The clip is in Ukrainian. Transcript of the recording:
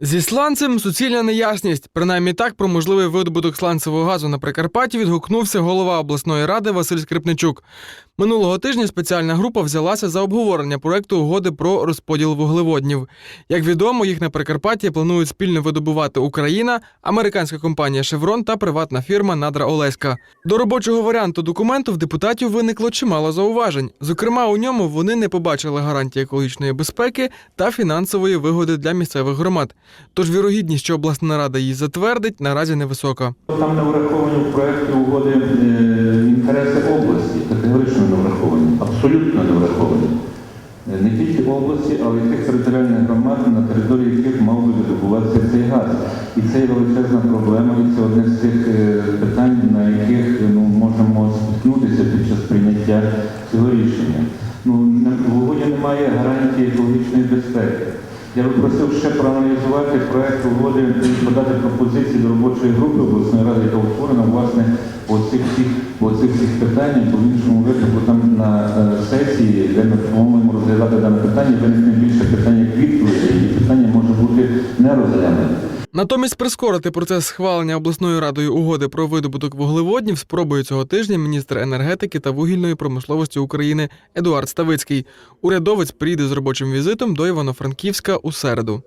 Зі сланцем суцільна неясність. Принаймні так про можливий видобуток сланцевого газу на Прикарпатті відгукнувся голова обласної ради Василь Скрипничук. Минулого тижня спеціальна група взялася за обговорення проекту угоди про розподіл вуглеводнів. Як відомо, їх на Прикарпатті планують спільно видобувати Україна, американська компанія Шеврон та приватна фірма Надра Олеська. До робочого варіанту документу в депутатів виникло чимало зауважень. Зокрема, у ньому вони не побачили гарантії екологічної безпеки та фінансової вигоди для місцевих громад. Тож вірогідність, що обласна рада її затвердить, наразі невисока. Там не враховані в проєкті угоди е, інтереси області, категорично не враховані, абсолютно не враховані. Е, Не тільки області, але й тих територіальних громад, на території яких мав би видобуватися цей газ. І це є величезна проблема, і це одне з тих е, питань, на яких ну, можемо спіткнутися під час прийняття цього рішення. Ну, в угоді немає гарантії екологічної безпеки. Я би просив ще проаналізувати проект угоди і подати пропозиції до робочої групи обласної ради, яка утворена власне по цих всіх по цих всіх питаннях, бо в іншому випадку там на е, сесії, де ми по-моєму розглядати дане питання, виникне більше питань як відповіді, і питання може бути не розглянуте. Натомість прискорити процес схвалення обласною радою угоди про видобуток вуглеводнів спробує цього тижня міністр енергетики та вугільної промисловості України Едуард Ставицький. Урядовець прийде з робочим візитом до Івано-Франківська у середу.